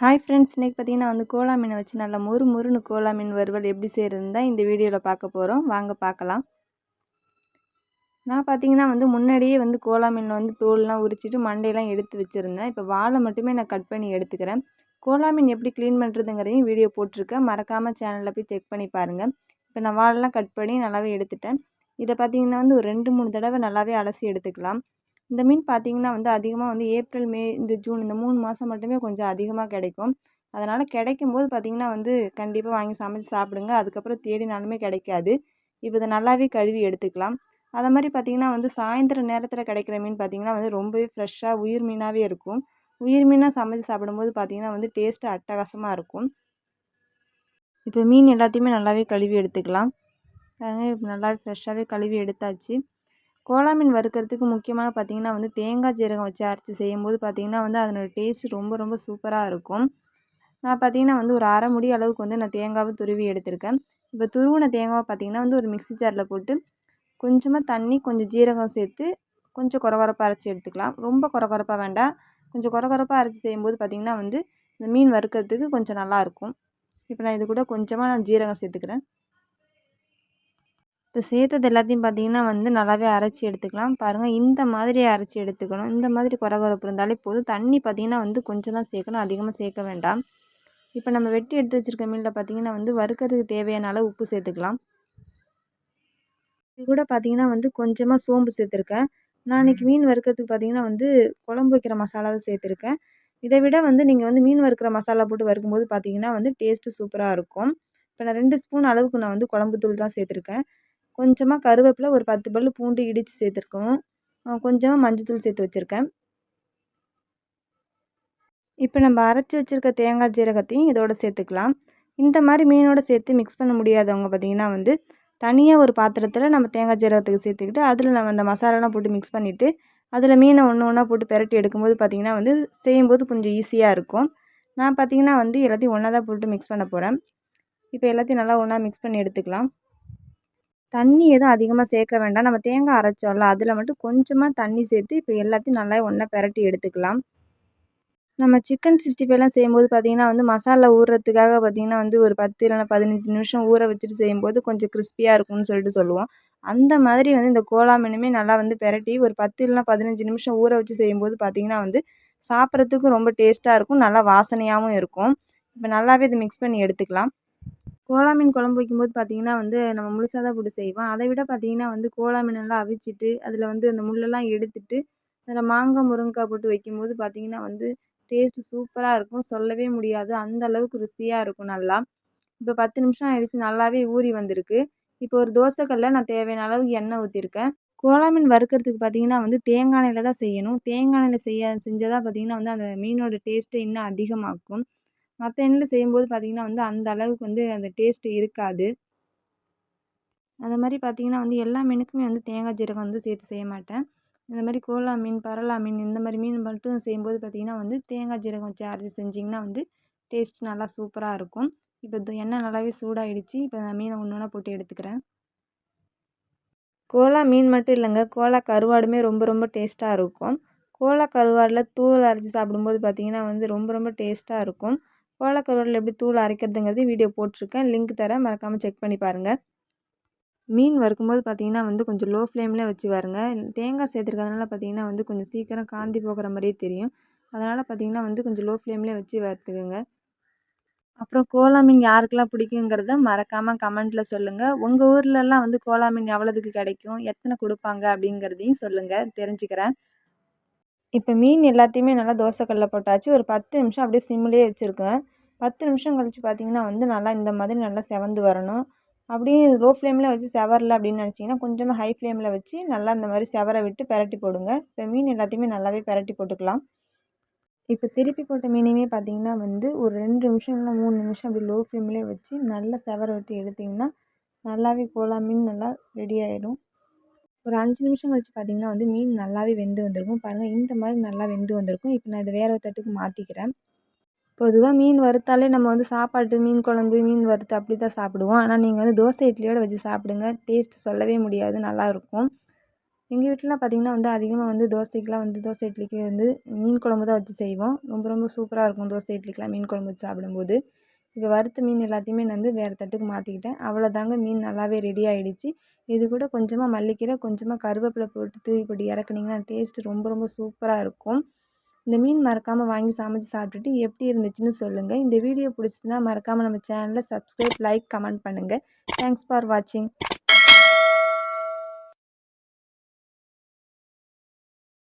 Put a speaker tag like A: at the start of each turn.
A: Hi friends இன்றைக்கி பார்த்தீங்கன்னா வந்து கோலா மீனை வச்சு நல்லா மொறு மொறுன்னு கோலா மீன் வறுவல் எப்படி செய்கிறதுன்னு தான் இந்த வீடியோவில் பார்க்க போகிறோம் வாங்க பார்க்கலாம். நான் பார்த்தீங்கன்னா வந்து முன்னாடியே வந்து கோலா மீன் வந்து தோல்லாம் உரிச்சிட்டு மண்டையெல்லாம் எடுத்து வச்சுருந்தேன். இப்போ வாழை மட்டுமே நான் கட் பண்ணி எடுத்துக்கிறேன். கோலா மீன் எப்படி க்ளீன் பண்ணுறதுங்கிறதையும் வீடியோ போட்டிருக்கேன். மறக்காமல் சேனலில் போய் செக் பண்ணி பாருங்கள் இப்போ நான் வாழெல்லாம் கட் பண்ணி நல்லாவே எடுத்துட்டேன். இதை பார்த்தீங்கன்னா வந்து ஒரு ரெண்டு மூணு தடவை நல்லாவே அலசி எடுத்துக்கலாம். இந்த மீன் பார்த்திங்கன்னா வந்து அதிகமாக வந்து ஏப்ரல் மே இந்த ஜூன் இந்த மூணு மாதம் மட்டுமே கொஞ்சம் அதிகமாக கிடைக்கும். அதனால் கிடைக்கும் போது பார்த்திங்கன்னா வந்து கண்டிப்பாக வாங்கி சமைச்சு சாப்பிடுங்க. அதுக்கப்புறம் தேடினாலுமே கிடைக்காது. இப்போ இதை நல்லாவே கழுவி எடுத்துக்கலாம். அதை மாதிரி பார்த்திங்கன்னா வந்து சாயந்தர நேரத்தில் கிடைக்கிற மீன் பார்த்திங்கன்னா வந்து ரொம்பவே ஃப்ரெஷ்ஷாக உயிர் மீனாகவே இருக்கும். உயிர் மீனாக சமைச்சு சாப்பிடும்போது பார்த்திங்கன்னா வந்து டேஸ்ட்டு அட்டகாசமாக இருக்கும். இப்போ மீன் எல்லாத்தையுமே நல்லாவே கழுவி எடுத்துக்கலாம். அதனால் நல்லாவே ஃப்ரெஷ்ஷாகவே கழுவி எடுத்தாச்சு. கோலா மீன் வறுக்கிறதுக்கு முக்கியமாக பார்த்திங்கன்னா வந்து தேங்காய் ஜீரகம் வச்சு அரைச்சி செய்யும்போது பார்த்திங்கன்னா வந்து அதனோட டேஸ்ட் ரொம்ப ரொம்ப சூப்பராக இருக்கும். நான் பார்த்திங்கன்னா வந்து ஒரு அரை முடி அளவுக்கு வந்து நான் தேங்காவை துருவி எடுத்திருக்கேன். இப்போ துருவின தேங்காவை பார்த்திங்கன்னா வந்து ஒரு மிக்சி ஜாரில் போட்டு கொஞ்சமாக தண்ணி கொஞ்சம் ஜீரகம் சேர்த்து கொஞ்சம் குறகுறப்பாக அரைச்சி எடுத்துக்கலாம். ரொம்ப குறகுறப்பாக வேண்டாம். கொஞ்சம் குறகுறப்பாக அரைச்சி செய்யும்போது பார்த்திங்கன்னா வந்து இந்த மீன் வறுக்கிறதுக்கு கொஞ்சம் நல்லாயிருக்கும் இப்போ நான் இது கூட கொஞ்சமாக நான் ஜீரகம் சேர்த்துக்கிறேன். இப்போ சேர்த்தது எல்லாத்தையும் பார்த்திங்கன்னா வந்து நல்லாவே அரைச்சி எடுத்துக்கலாம். பாருங்கள் இந்த மாதிரி அரைச்சி எடுத்துக்கணும். இந்த மாதிரி குறகுறப்பு இருந்தாலே போதும். தண்ணி பார்த்திங்கன்னா வந்து கொஞ்சம் தான் சேர்க்கணும். அதிகமாக சேர்க்க வேண்டாம். இப்போ நம்ம வெட்டி எடுத்து வச்சுருக்க மீனில் பார்த்திங்கன்னா வந்து வறுக்கிறதுக்கு தேவையான அளவு உப்பு சேர்த்துக்கலாம். இது கூட பார்த்திங்கன்னா வந்து கொஞ்சமாக சோம்பு சேர்த்துருக்கேன். நான் இன்றைக்கி மீன் வறுக்கிறதுக்கு பார்த்திங்கன்னா வந்து குழம்பு வைக்கிற மசாலா தான் சேர்த்துருக்கேன். இதை விட வந்து நீங்கள் வந்து மீன் வறுக்கிற மசாலா போட்டு வறுக்கும்போது பார்த்திங்கன்னா வந்து டேஸ்ட்டு சூப்பராக இருக்கும். இப்போ நான் ரெண்டு ஸ்பூன் அளவுக்கு நான் வந்து குழம்பு தூள் தான் சேர்த்துருக்கேன். கொஞ்சமாக கருவேப்பிலை ஒரு பத்து பல் பூண்டு இடித்து சேர்த்துருக்கோம். கொஞ்சமாக மஞ்சத்தூள் சேர்த்து வச்சுருக்கேன். இப்போ நம்ம அரைச்சி வச்சுருக்க தேங்காய் ஜீரகத்தையும் இதோட சேர்த்துக்கலாம். இந்த மாதிரி மீனோட சேர்த்து மிக்ஸ் பண்ண முடியாதவங்க பார்த்திங்கன்னா வந்து தனியாக ஒரு பாத்திரத்தில் நம்ம தேங்காய் ஜீரகத்துக்கு சேர்த்துக்கிட்டு அதில் நம்ம அந்த மசாலாலாம் போட்டு மிக்ஸ் பண்ணிவிட்டு அதில் மீனை ஒன்று ஒன்றா போட்டு பெரட்டி எடுக்கும்போது பார்த்திங்கன்னா வந்து செய்யும்போது கொஞ்சம் ஈஸியாக இருக்கும். நான் பார்த்திங்கன்னா வந்து எல்லாத்தையும் ஒன்றா தான் போட்டு மிக்ஸ் பண்ண போகிறேன் இப்போ எல்லாத்தையும் நல்லா ஒன்றா மிக்ஸ் பண்ணி எடுத்துக்கலாம். தண்ணி எதுவும் அதிகமாக சேர்க்க வேண்டாம். நம்ம தேங்காய் அரைச்சோம்ல அதில் மட்டும் கொஞ்சமாக தண்ணி சேர்த்து இப்போ எல்லாத்தையும் நல்லா ஒன்றா பெரட்டி எடுத்துக்கலாம். நம்ம சிக்கன் சிக்ஸ்டி ஃபைவ்லாம் செய்யும்போது பார்த்திங்கன்னா வந்து மசாலா ஊறுறதுக்காக பார்த்திங்கன்னா வந்து ஒரு பத்து இல்லைனா பதினஞ்சு நிமிஷம் ஊற வச்சுட்டு செய்யும்போது கொஞ்சம் கிறிஸ்பியாக இருக்கும்னு சொல்லிட்டு சொல்லுவோம். அந்த மாதிரி வந்து இந்த கோலா மீனுமே நல்லா வந்து பெரட்டி ஒரு பத்து இல்லைனா பதினஞ்சு நிமிஷம் ஊற வச்சு செய்யும்போது பார்த்திங்கன்னா வந்து சாப்பிட்றதுக்கும் ரொம்ப டேஸ்ட்டாக இருக்கும் நல்லா வாசனையாகவும் இருக்கும். இப்போ நல்லாவே இதை மிக்ஸ் பண்ணி எடுத்துக்கலாம். கோலா மீன் குழம்பு வைக்கும்போது பார்த்திங்கன்னா வந்து நம்ம முழுசாக தான் போட்டு செய்வோம். அதை விட பார்த்திங்கன்னா வந்து கோலா மீனெல்லாம் அவிச்சிட்டு அதில் வந்து அந்த முள்ளெல்லாம் எடுத்துட்டு அதில் மாங்காய் முருங்கைக்காய் போட்டு வைக்கும்போது பார்த்திங்கன்னா வந்து டேஸ்ட்டு சூப்பராக இருக்கும். சொல்லவே முடியாது. அந்த அளவுக்கு ருசியாக இருக்கும் நல்லா. இப்போ பத்து நிமிஷம் ஆயிடுச்சு நல்லாவே ஊறி வந்திருக்கு. இப்போ ஒரு தோசைக்கல்லில் நான் தேவையான அளவுக்கு எண்ணெய் ஊற்றிருக்கேன் கோலா மீன் வறுக்கிறதுக்கு பார்த்திங்கன்னா வந்து தேங்காய் எண்ணெயில் தான் செய்யணும். தேங்காய் எண்ணெயில் செய்ய செஞ்சால் தான் பார்த்திங்கன்னா வந்து அந்த மீனோட டேஸ்ட்டு இன்னும் அதிகமாக்கும் மற்ற எண்ணெயில் செய்யும்போது பார்த்திங்கன்னா வந்து அந்த அளவுக்கு வந்து அந்த டேஸ்ட்டு இருக்காது. அது மாதிரி பார்த்திங்கன்னா வந்து எல்லா மீனுக்குமே வந்து தேங்காய் ஜீரகம் வந்து சேர்த்து செய்ய மாட்டேன். இந்த மாதிரி கோலா மீன் பரலா மீன் இந்த மாதிரி மீன் மட்டும் செய்யும்போது பார்த்திங்கன்னா வந்து தேங்காய் ஜீரகம் வச்சு அரைச்சி செஞ்சிங்கன்னா வந்து டேஸ்ட் நல்லா சூப்பராக இருக்கும். இப்போ எண்ணெய் நல்லாவே சூடாகிடுச்சு இப்போ நான் மீனை ஒன்று ஒன்றா போட்டு எடுத்துக்கிறேன். கோலா மீன் மட்டும் இல்லைங்க. கோலா கருவாடுமே ரொம்ப ரொம்ப டேஸ்ட்டாக இருக்கும். கோலா கருவாடில் தூள் அரைச்சி சாப்பிடும்போது பார்த்திங்கன்னா வந்து ரொம்ப ரொம்ப டேஸ்ட்டாக இருக்கும். கோலக்கருவாடில் எப்படி தூள் அரைக்கிறதுங்கிறது வீடியோ போட்டிருக்கேன். லிங்க் தரேன். மறக்காமல் செக் பண்ணி பாருங்கள் மீன் வறுக்கும்போது பார்த்திங்கன்னா வந்து கொஞ்சம் லோ ஃப்ளேமில் வச்சு வருங்க. தேங்காய் சேர்த்துருக்கிறதுனால பார்த்திங்கன்னா வந்து கொஞ்சம் சீக்கிரம் காந்தி போகிற மாதிரியே தெரியும். அதனால் பார்த்திங்கன்னா வந்து கொஞ்சம் லோ ஃப்ளேம்லேயே வச்சு வறுத்துக்குங்க. அப்புறம் கோலா மீன் யாருக்கெல்லாம் பிடிக்குங்கிறத மறக்காமல் கமெண்ட்டில் சொல்லுங்கள் உங்கள் ஊர்லெலாம் வந்து கோலா மீன் எவ்வளோதுக்கு கிடைக்கும்? எத்தனை கொடுப்பாங்க அப்படிங்கிறதையும் சொல்லுங்கள் தெரிஞ்சுக்கிறேன். இப்போ மீன் எல்லாத்தையுமே நல்லா தோசைக்கல்லில் போட்டாச்சு. ஒரு பத்து நிமிஷம் அப்படியே சிம்லேயே வச்சுருக்கேன். பத்து நிமிஷம் கழித்து பார்த்திங்கன்னா வந்து நல்லா இந்த மாதிரி நல்லா செவந்து வரணும். அப்படியே லோ ஃப்ளேமில் வச்சு செவரல அப்படின்னு நினச்சிங்கன்னா கொஞ்சமாக ஹை ஃப்ளேமில் வச்சு நல்லா இந்த மாதிரி செவரை விட்டு பெரட்டி போடுங்க. இப்போ மீன் எல்லாத்தையுமே நல்லாவே பெரட்டி போட்டுக்கலாம். இப்போ திருப்பி போட்ட மீனையுமே பார்த்திங்கன்னா வந்து ஒரு ரெண்டு நிமிஷம் இல்லை மூணு நிமிஷம் அப்படி லோ ஃப்ளேம்லேயே வச்சு நல்லா செவரை விட்டு எடுத்திங்கன்னா நல்லாவே கோலா மீன் நல்லா ரெடி ஆகிடும் ஒரு அஞ்சு நிமிஷம் கழிச்சு பார்த்திங்கன்னா வந்து மீன் நல்லாவே வெந்து வந்திருக்கும். பாருங்கள் இந்த மாதிரி நல்லா வெந்து வந்திருக்கும். இப்போ நான் இதை வேறு ஒரு தட்டுக்கு மாற்றிக்கிறேன் பொதுவாக மீன் வறுத்தாலே நம்ம வந்து சாப்பாட்டு மீன் குழம்பு மீன் வறுத்து அப்படி தான் சாப்பிடுவோம். ஆனால் நீங்கள் வந்து தோசை இட்லியோடு வச்சு சாப்பிடுங்க. டேஸ்ட் சொல்லவே முடியாது. நல்லாயிருக்கும் எங்கள் வீட்டிலலாம் பார்த்திங்கன்னா வந்து அதிகமாக வந்து தோசைக்கெலாம் வந்து தோசை இட்லிக்கு வந்து மீன் குழம்பு தான் வச்சு செய்வோம். ரொம்ப ரொம்ப சூப்பராக இருக்கும் தோசை இட்லிக்கெலாம் மீன் குழம்பு வச்சு சாப்பிடும்போது. இப்போ வறுத்த மீன் எல்லாத்தையுமே நான் வந்து வேறு தட்டுக்கு மாற்றிக்கிட்டேன். அவ்வளோதாங்க மீன் நல்லாவே ரெடி ஆகிடுச்சு இது கூட கொஞ்சமாக மல்லிக்கீரை கொஞ்சமாக கருவேப்பிலை போட்டு தூவி போட்டு இறக்குனீங்கன்னா டேஸ்ட்டு ரொம்ப ரொம்ப சூப்பராக இருக்கும். இந்த மீன் மறக்காமல் வாங்கி சமைச்சு சாப்பிட்டுட்டு எப்படி இருந்துச்சுன்னு சொல்லுங்கள் இந்த வீடியோ பிடிச்சதுன்னா மறக்காமல் நம்ம சேனலை சப்ஸ்கிரைப் லைக் கமெண்ட் பண்ணுங்கள் தேங்க்ஸ் ஃபார் வாட்சிங்